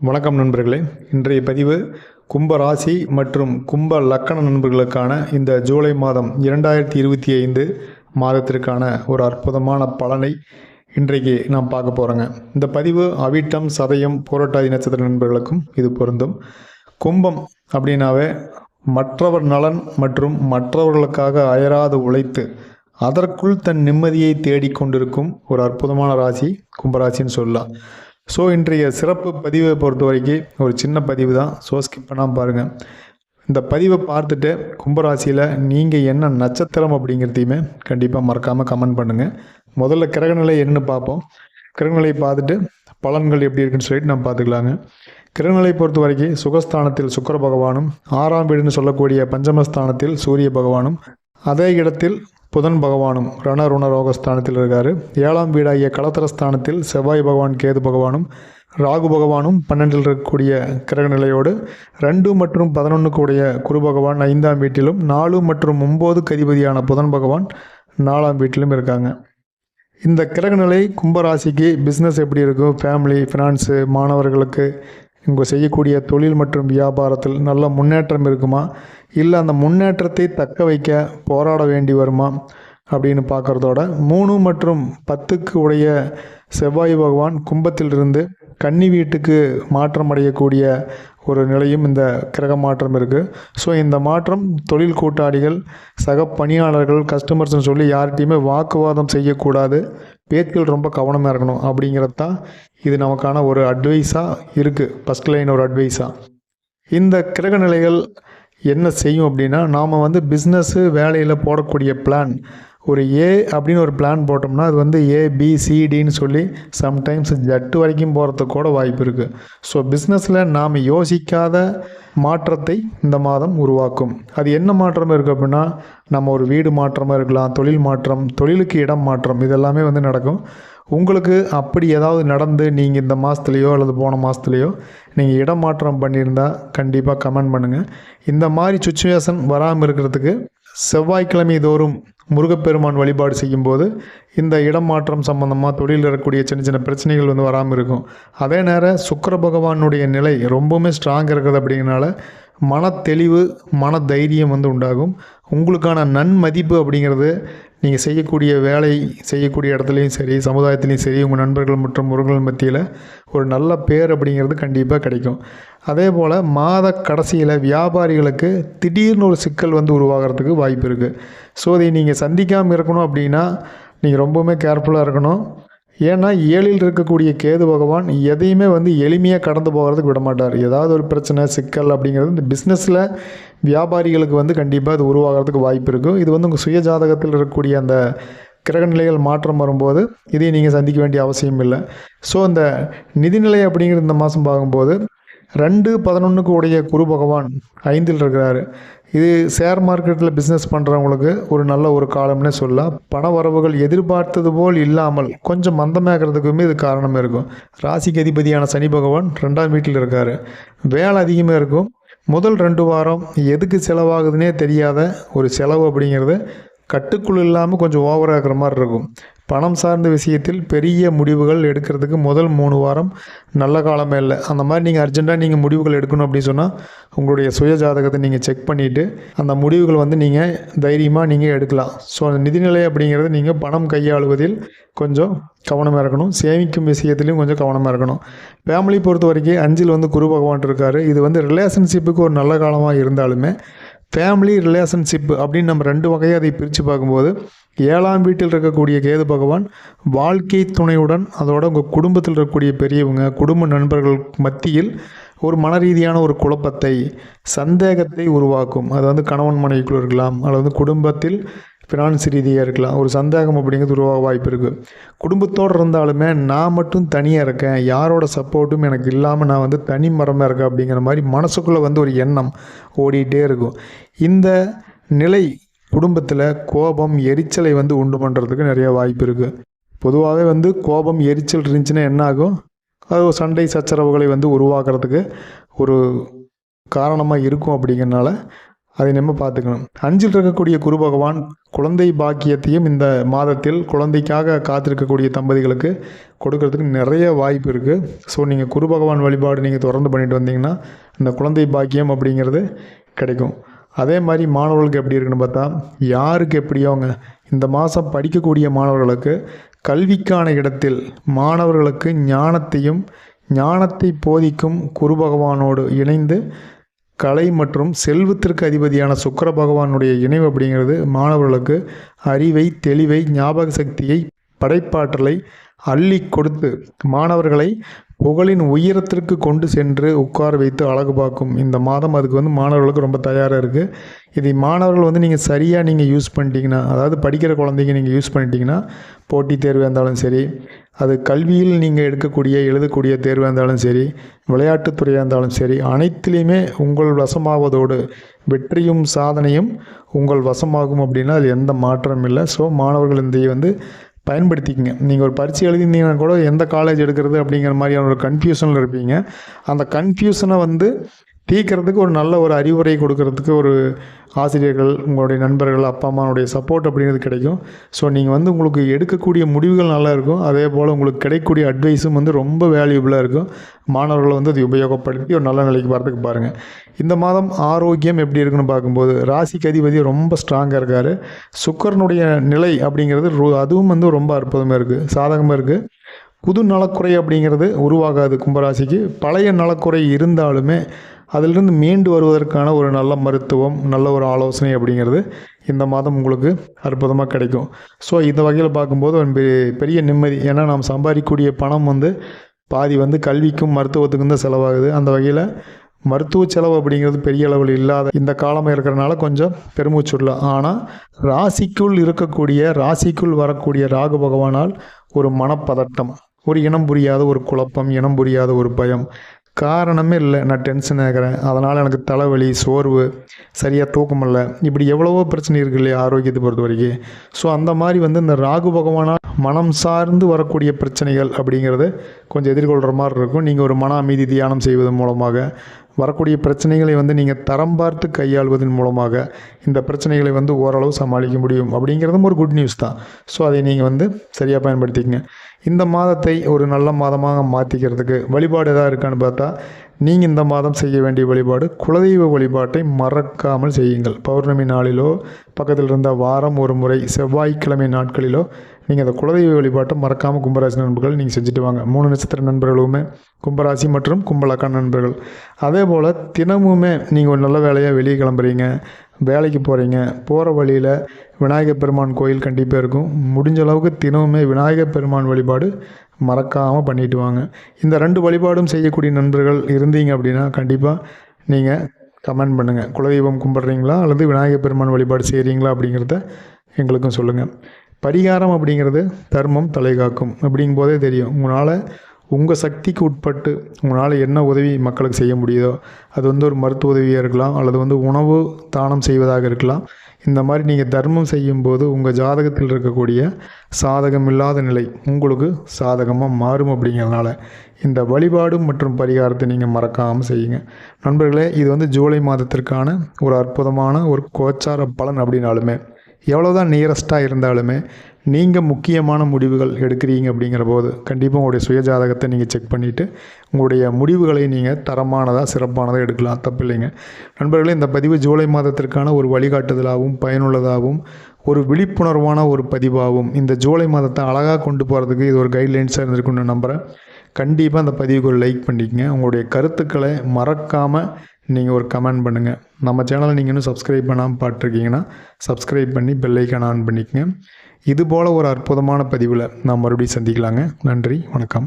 வணக்கம் நண்பர்களே. இன்றைய பதிவு கும்ப ராசி மற்றும் கும்ப லக்கண நண்பர்களுக்கான இந்த ஜூலை மாதம் இரண்டாயிரத்தி இருபத்தி ஐந்து மாதத்திற்கான ஒரு அற்புதமான பலனை இன்றைக்கு நாம் பார்க்க போகிறோங்க இந்த பதிவு அவிட்டம் சதயம் போராட்டாதி நட்சத்திர நண்பர்களுக்கும் இது பொருந்தும். கும்பம் அப்படின்னாவே மற்றவர் நலன் மற்றும் மற்றவர்களுக்காக அயராது உழைத்து அதற்குள் தன் நிம்மதியை தேடிக்கொண்டிருக்கும் ஒரு அற்புதமான ராசி கும்பராசின்னு சொல்லலாம். ஸோ இன்றைய சிறப்பு பதிவை பொறுத்த வரைக்கும் ஒரு சின்ன பதிவு தான். ஸோ ஸ்கிப் பண்ணாமல் பாருங்கள் இந்த பதிவை பார்த்துட்டு கும்பராசியில் நீங்கள் என்ன நட்சத்திரம் அப்படிங்கிறதையுமே கண்டிப்பாக மறக்காமல் கமெண்ட் பண்ணுங்கள் முதல்ல கிரகநிலை என்னன்னு பார்ப்போம். கிரகநிலை பார்த்துட்டு பலன்கள் எப்படி இருக்குன்னு சொல்லிட்டு நம்ம பார்த்துக்கலாங்க. கிரகநிலை பொறுத்த வரைக்கும் சுகஸ்தானத்தில் சுக்கிர பகவானும் ஆறாம் வீடுன்னு சொல்லக்கூடிய பஞ்சமஸ்தானத்தில் சூரிய பகவானும் அதே இடத்தில் புதன் பகவானும் ரணருண ரோகஸ்தானத்தில் இருக்கார். ஏழாம் வீடாகிய கலத்தரஸ்தானத்தில் செவ்வாய் பகவான் கேது பகவானும் ராகு பகவானும் பன்னெண்டில் இருக்கக்கூடிய கிரகநிலையோடு ரெண்டு மற்றும் பதினொன்றுக்கு உடைய குரு பகவான் ஐந்தாம் வீட்டிலும் நாலு மற்றும் ஒம்பது கதிபதியான புதன் பகவான் நாலாம் வீட்டிலும் இருக்காங்க. இந்த கிரகநிலை கும்பராசிக்கு பிஸ்னஸ் எப்படி இருக்கும் ஃபேமிலி ஃபினான்ஸு மாணவர்களுக்கு இங்கே செய்யக்கூடிய தொழில் மற்றும் வியாபாரத்தில் நல்ல முன்னேற்றம் இருக்குமா? இல்லை அந்த முன்னேற்றத்தை தக்க வைக்க போராட வேண்டி வருமா? அப்படின்னு பார்க்குறதோட மூணு மற்றும் பத்துக்கு உடைய செவ்வாய் பகவான் கும்பத்திலிருந்து கன்னி வீட்டுக்கு மாற்றம் அடையக்கூடிய ஒரு நிலையும் இந்த கிரக மாற்றம் இருக்குது ஸோ இந்த மாற்றம் தொழில் கூட்டாளிகள் சக பணியாளர்கள் கஸ்டமர்ஸ்னு சொல்லி யார்கிட்டையுமே வாக்குவாதம் செய்யக்கூடாது. பேச்சில் ரொம்ப கவனமாக இருக்கணும் அப்படிங்கிறது தான் இது நமக்கான ஒரு அட்வைஸாக இருக்குது ஃபஸ்ட் லைன் ஒரு அட்வைஸாக இந்த கிரக நிலைகள் என்ன செய்யும் அப்படின்னா நாம் வந்து பிஸ்னஸ்ஸு வேலையில் போடக்கூடிய பிளான் ஒரு ஏ அப்படின்னு ஒரு பிளான் போட்டோம்னா அது வந்து ஏ பி சிடின்னு சொல்லி சம்டைம்ஸ் ஜட்டு வரைக்கும் போகிறதுக்கு கூட வாய்ப்பு இருக்குது ஸோ பிஸ்னஸில் நாம் யோசிக்காத மாற்றத்தை இந்த மாதம் உருவாக்கும். அது என்ன மாற்றம் இருக்குது அப்படின்னா நம்ம ஒரு வீடு மாற்றமாக இருக்கலாம் தொழில் மாற்றம் தொழிலுக்கு இடம் மாற்றம் இதெல்லாமே வந்து நடக்கும். உங்களுக்கு அப்படி ஏதாவது நடந்து நீங்கள் இந்த மாதத்துலேயோ அல்லது போன மாதத்துலேயோ நீங்கள் இடம் மாற்றம் பண்ணியிருந்தால் கண்டிப்பாக கமெண்ட் பண்ணுங்கள் இந்த மாதிரி சுச்சுவேஷன் வராமல் இருக்கிறதுக்கு செவ்வாய்க்கிழமை தோறும் முருகப்பெருமான் வழிபாடு செய்யும்போது இந்த இடம் மாற்றம் சம்பந்தமாக தொழிலில் இருக்கக்கூடிய சின்ன சின்ன பிரச்சனைகள் வந்து வராமல் இருக்கும். அதே நேரம் சுக்கர பகவானுடைய நிலை ரொம்பவுமே ஸ்ட்ராங் இருக்குது அப்படிங்கிறனால மன தெளிவு மன தைரியம் வந்து உண்டாகும். உங்களுக்கான நன்மதிப்பு அப்படிங்கிறது நீங்கள் செய்யக்கூடிய வேலை செய்யக்கூடிய இடத்துலையும் சரி சமுதாயத்துலேயும் சரி உங்கள் நண்பர்கள் மற்றும் உறவுகள் மத்தியில் ஒரு நல்ல பேர் அப்படிங்கிறது கண்டிப்பாக கிடைக்கும். அதே போல் மாத கடைசியில் வியாபாரிகளுக்கு திடீர்னு ஒரு சிக்கல் வந்து உருவாகிறதுக்கு வாய்ப்பு இருக்குது ஸோ இதை நீங்கள் சந்திக்காமல் இருக்கணும் அப்படின்னா நீங்கள் ரொம்பவுமே கேர்ஃபுல்லாக இருக்கணும். ஏன்னா ஏழில் இருக்கக்கூடிய கேது பகவான் எதையுமே வந்து எளிமையாக கடந்து போகிறதுக்கு விட மாட்டார் ஏதாவது ஒரு பிரச்சனை சிக்கல் அப்படிங்கிறது இந்த பிஸ்னஸில் வியாபாரிகளுக்கு வந்து கண்டிப்பாக அது உருவாகிறதுக்கு வாய்ப்பு இருக்கும் இது வந்து உங்கள் சுய ஜாதகத்தில் இருக்கக்கூடிய அந்த கிரகநிலைகள் மாற்றம் வரும்போது இதையும் நீங்கள் சந்திக்க வேண்டிய அவசியம் இல்லை. ஸோ அந்த நிதிநிலை அப்படிங்கிறது இந்த மாதம் பார்க்கும்போது ரெண்டு பதினொன்றுக்கு உடைய குரு பகவான் ஐந்தில் இருக்கிறாரு. இது ஷேர் மார்க்கெட்டில் பிஸ்னஸ் பண்ணுறவங்களுக்கு ஒரு நல்ல ஒரு காலம்னே சொல்லலாம். பண வரவுகள் எதிர்பார்த்தது போல் இல்லாமல் கொஞ்சம் மந்தமாகிறதுக்குமே இது காரணமாக இருக்கும். ராசிக்கு அதிபதியான சனி பகவான் ரெண்டாம் வீட்டில் இருக்கார். வேலை அதிகமாக இருக்கும். முதல் ரெண்டு வாரம் எதுக்கு செலவாகுதுன்னே தெரியாத ஒரு செலவு அப்படிங்கிறது கட்டுக்குள் இல்லாமல் கொஞ்சம் ஓவராக இருக்கிற மாதிரி இருக்கும். பணம் சார்ந்த விஷயத்தில் பெரிய முடிவுகள் எடுக்கிறதுக்கு முதல் மூணு வாரம் நல்ல காலமே இல்லை. அந்த மாதிரி நீங்கள் அர்ஜெண்ட்டாக நீங்கள் முடிவுகள் எடுக்கணும் அப்படின்னு சொன்னால் உங்களுடைய சுய ஜாதகத்தை நீங்கள் செக் பண்ணிவிட்டு அந்த முடிவுகள் வந்து நீங்கள் தைரியமாக நீங்கள் எடுக்கலாம். ஸோ அந்த நிதிநிலை அப்படிங்கிறது நீங்கள் பணம் கையாளுவதில் கொஞ்சம் கவனமாக இருக்கணும். சேமிக்கும் விஷயத்துலையும் கொஞ்சம் கவனமாக இருக்கணும். ஃபேமிலி பொறுத்த வரைக்கும் அஞ்சில் வந்து குரு பகவான் இருக்கார். இது வந்து ரிலேஷன்ஷிப்புக்கு ஒரு நல்ல காலமாக இருந்தாலுமே ஃபேமிலி ரிலேஷன்ஷிப் அப்படின்னு நம்ம ரெண்டு வகையாக அதை பிரித்து பார்க்கும்போது ஏழாம் வீட்டில் இருக்கக்கூடிய கேது பகவான் வாழ்க்கை துணையுடன் அதோட உங்கள் குடும்பத்தில் இருக்கக்கூடிய பெரியவங்க குடும்ப நண்பர்கள் மத்தியில் ஒரு மன ரீதியான ஒரு குழப்பத்தை சந்தேகத்தை உருவாக்கும். அது வந்து கணவன் மனைவிக்குள்ள இருக்கலாம் அல்லது வந்து குடும்பத்தில் ஃபினான்ஸ் ரீதியாக இருக்கலாம். ஒரு சந்தேகம் அப்படிங்கிறது உருவாக வாய்ப்பு இருக்குது குடும்பத்தோடு இருந்தாலுமே நான் மட்டும் தனியாக இருக்கேன். யாரோட சப்போர்ட்டும் எனக்கு இல்லாமல் நான் வந்து தனி மரமாக இருக்கேன் அப்படிங்கிற மாதிரி மனசுக்குள்ளே வந்து ஒரு எண்ணம் ஓடிக்கிட்டே இருக்கும். இந்த நிலை குடும்பத்தில் கோபம் எரிச்சலை வந்து உண்டு பண்ணுறதுக்கு நிறைய வாய்ப்பு இருக்குது பொதுவாகவே வந்து கோபம் எரிச்சல் இருந்துச்சுன்னா என்ன ஆகும்? அது சண்டை சச்சரவுகளை வந்து உருவாக்குறதுக்கு ஒரு காரணமாக இருக்கும் அப்படிங்கிறனால அதை நம்ம பார்த்துக்கணும். அஞ்சில் இருக்கக்கூடிய குரு பகவான் குழந்தை பாக்கியத்தையும் இந்த மாதத்தில் குழந்தைக்காக காத்திருக்கக்கூடிய தம்பதிகளுக்கு கொடுக்கறதுக்கு நிறைய வாய்ப்பு இருக்குது ஸோ நீங்கள் குரு பகவான் வழிபாடு நீங்கள் தொடர்ந்து பண்ணிட்டு வந்தீங்கன்னா இந்த குழந்தை பாக்கியம் அப்படிங்கிறது கிடைக்கும். அதே மாதிரி மாணவர்களுக்கு எப்படி இருக்குன்னு பார்த்தா யாருக்கு எப்படியோங்க இந்த மாதம் படிக்கக்கூடிய மாணவர்களுக்கு கல்விக்கான இடத்தில் மாணவர்களுக்கு ஞானத்தையும் ஞானத்தை போதிக்கும் குரு பகவானோடு இணைந்து கலை மற்றும் செல்வத்திற்கு அதிபதியான சுக்கிர பகவானுடைய இணைவு அப்படிங்கிறது மாணவர்களுக்கு அறிவை தெளிவை ஞாபக சக்தியை படைப்பாற்றலை அள்ளி கொடுத்து மாணவர்களை புகழின் உயரத்திற்கு கொண்டு சென்று உட்கார வைத்து அழகு பார்க்கும். இந்த மாதம் அதுக்கு வந்து மாணவர்களுக்கு ரொம்ப தயாராக இருக்குது இதை மாணவர்கள் வந்து நீங்கள் சரியாக நீங்கள் யூஸ் பண்ணிட்டீங்கன்னா அதாவது படிக்கிற குழந்தைங்க நீங்கள் யூஸ் பண்ணிட்டீங்கன்னா போட்டித் தேர்வாக இருந்தாலும் சரி அது கல்வியில் நீங்கள் எடுக்கக்கூடிய எழுதக்கூடிய தேர்வாக இருந்தாலும் சரி விளையாட்டுத்துறையாக இருந்தாலும் சரி அனைத்துலேயுமே உங்கள் வசமாவதோடு வெற்றியும் சாதனையும் உங்கள் வசமாகும் அப்படின்னா அது எந்த மாற்றமும் இல்லை. ஸோ மாணவர்கள் இந்த வந்து பயன்படுத்திக்கங்க. நீங்கள் ஒரு பரீட்சை எழுதியிருந்தீங்கன்னா கூட எந்த காலேஜ் எடுக்கிறது அப்படிங்கிற மாதிரியான ஒரு கன்ஃபியூஷனில் இருப்பீங்க. அந்த கன்ஃபியூஷனை வந்து தீர்க்கறதுக்கு ஒரு நல்ல ஒரு அறிவுரை கொடுக்கறதுக்கு ஒரு ஆசிரியர்கள் உங்களுடைய நண்பர்கள் அப்பா அம்மாவுடைய சப்போர்ட் அப்படிங்கிறது கிடைக்கும். ஸோ நீங்கள் வந்து உங்களுக்கு எடுக்கக்கூடிய முடிவுகள் நல்லா இருக்கும். அதே போல் உங்களுக்கு கிடைக்கக்கூடிய அட்வைஸும் வந்து ரொம்ப வேல்யூபிளாக இருக்கும். மாணவர்களை வந்து அதை உபயோகப்படுத்தி ஒரு நல்ல நிலைக்கு வரதுக்கு பாருங்கள் இந்த மாதம் ஆரோக்கியம் எப்படி இருக்குன்னு பார்க்கும்போது ராசிக்கு அதிபதி ரொம்ப ஸ்ட்ராங்காக இருக்கார். சுக்கரனுடைய நிலை அப்படிங்கிறது ரொ- அதுவும் வந்து ரொம்ப அற்புதமாக இருக்குது சாதகமாக இருக்குது புது நலக்குறை அப்படிங்கிறது உருவாகாது கும்பராசிக்கு. பழைய நலக்குறை இருந்தாலுமே அதிலிருந்து மீண்டு வருவதற்கான ஒரு நல்ல மருத்துவம் நல்ல ஒரு ஆலோசனை அப்படிங்கிறது இந்த மாதம் உங்களுக்கு அற்புதமாக கிடைக்கும். ஸோ இந்த வகையில் பார்க்கும்போது ஒரு பெ- பெரிய நிம்மதி. ஏன்னா நாம் சம்பாதிக்கக்கூடிய பணம் வந்து பாதி வந்து கல்விக்கும் மருத்துவத்துக்கும் தான் செலவாகுது. அந்த வகையில் மருத்துவ செலவு அப்படிங்கிறது பெரிய அளவில் இல்லாத இந்த காலமாக இருக்கிறனால கொஞ்சம் பெருமூச்சுடலாம். ஆனால் ராசிக்குள் இருக்கக்கூடிய ராசிக்குள் வரக்கூடிய ராகு பகவானால் ஒரு மனப்பதட்டம் ஒரு இனம் புரியாத ஒரு குழப்பம் இனம் புரியாத ஒரு பயம் காரணமே இல்லை. நான் டென்ஷன் ஆகிறேன் அதனால் எனக்கு தலைவலி சோர்வு சரியாக தூக்கம் இல்லை. இப்படி எவ்வளவோ பிரச்சனை இருக்கு இல்லையா ஆரோக்கியத்தை பொறுத்த வரைக்கும். ஸோ அந்த மாதிரி வந்து இந்த ராகு பகவானால் மனம் சார்ந்து வரக்கூடிய பிரச்சனைகள் அப்படிங்கிறத கொஞ்சம் எதிர்கொள்கிற மாதிரி இருக்கும். நீங்கள் ஒரு மன அமைதி தியானம் செய்வதன் மூலமாக வரக்கூடிய பிரச்சனைகளை வந்து நீங்கள் தரம் பார்த்து கையாள்வதன் மூலமாக இந்த பிரச்சனைகளை வந்து ஓரளவு சமாளிக்க முடியும். அப்படிங்கிறதும் ஒரு குட் நியூஸ் தான். ஸோ அதை நீங்கள் வந்து சரியாக பயன்படுத்திக்கங்க. இந்த மாதத்தை ஒரு நல்ல மாதமாக மாற்றிக்கிறதுக்கு வழிபாடு எதாவது இருக்கான்னு பார்த்தா நீங்கள் இந்த மாதம் செய்ய வேண்டிய வழிபாடு குலதெய்வ வழிபாட்டை மறக்காமல் செய்யுங்கள். பௌர்ணமி நாளிலோ பக்கத்தில் இருந்த வாரம் ஒரு முறை செவ்வாய்க்கிழமை நாட்களிலோ நீங்கள் அந்த குலதெய்வ வழிபாட்டை மறக்காமல் கும்பராசி நண்பர்கள் நீங்கள் செஞ்சுட்டு வாங்க. மூணு நட்சத்திர நண்பர்களுமே கும்பராசி மற்றும் கும்பலக்கா நண்பர்கள். அதே போல் தினமுமே நீங்கள் ஒரு நல்ல வேலையாக வெளியே கிளம்புறீங்க. வேலைக்கு போகிறீங்க போகிற வழியில் விநாயகர் பெருமான் கோயில் கண்டிப்பாக இருக்கும். முடிஞ்ச அளவுக்கு தினமுமே விநாயகர் பெருமான் வழிபாடு மறக்காமல் பண்ணிட்டு வாங்க. இந்த ரெண்டு வழிபாடும் செய்யக்கூடிய நண்பர்கள் இருந்தீங்க அப்படின்னா கண்டிப்பாக நீங்கள் கமெண்ட் பண்ணுங்கள் குலதெய்வம் கும்பிட்றீங்களா அல்லது விநாயகர் பெருமான் வழிபாடு செய்கிறீங்களா அப்படிங்கிறத எங்களுக்கும் சொல்லுங்கள் பரிகாரம் அப்படிங்கிறது தர்மம் தலைகாக்கும் அப்படிங்கும்போதே தெரியும். உங்களால் உங்கள் சக்திக்கு உட்பட்டு உங்களால் என்ன உதவி மக்களுக்கு செய்ய முடியுதோ அது வந்து ஒரு மருத்துவ உதவியாக இருக்கலாம் அல்லது வந்து உணவு தானம் செய்வதாக இருக்கலாம். இந்த மாதிரி நீங்கள் தர்மம் செய்யும்போது உங்கள் ஜாதகத்தில் இருக்கக்கூடிய சாதகம் இல்லாத நிலை உங்களுக்கு சாதகமாக மாறும் அப்படிங்கிறதுனால இந்த வழிபாடு மற்றும் பரிகாரத்தை நீங்கள் மறக்காமல் செய்யுங்க. நண்பர்களே இது வந்து ஜூலை மாதத்திற்கான ஒரு அற்புதமான ஒரு கோச்சார பலன் அப்படின்னாலுமே எவ்வளோதான் நியரஸ்ட்டாக இருந்தாலுமே நீங்கள் முக்கியமான முடிவுகள் எடுக்கிறீங்க அப்படிங்கிற போது கண்டிப்பாக உங்களுடைய சுயஜாதகத்தை நீங்கள் செக் பண்ணிவிட்டு உங்களுடைய முடிவுகளை நீங்கள் தரமானதாக சிறப்பானதாக எடுக்கலாம். தப்பில்லைங்க. நண்பர்களே இந்த பதிவு ஜூலை மாதத்திற்கான ஒரு வழிகாட்டுதலாகவும் பயனுள்ளதாகவும் ஒரு விழிப்புணர்வான ஒரு பதிவாகவும் இந்த ஜூலை மாதத்தை அழகாக கொண்டு போகிறதுக்கு இது ஒரு கைட்லைன்ஸாக இருந்திருக்குன்னு நம்புகிறேன் கண்டிப்பாக அந்த பதிவுக்கு ஒரு லைக் பண்ணிக்கங்க. உங்களுடைய கருத்துக்களை மறக்காமல் நீங்கள் ஒரு கமெண்ட் பண்ணுங்கள் நம்ம சேனலை நீங்கள் இன்னும் சப்ஸ்கிரைப் பண்ணாமல் பார்த்துருக்கீங்கன்னா சப்ஸ்கிரைப் பண்ணி பெல் ஆன் பண்ணிக்கங்க. இது போல் ஒரு அற்புதமான பதிவில் நாம் மறுபடியும் சந்திக்கலாங்க. நன்றி வணக்கம்.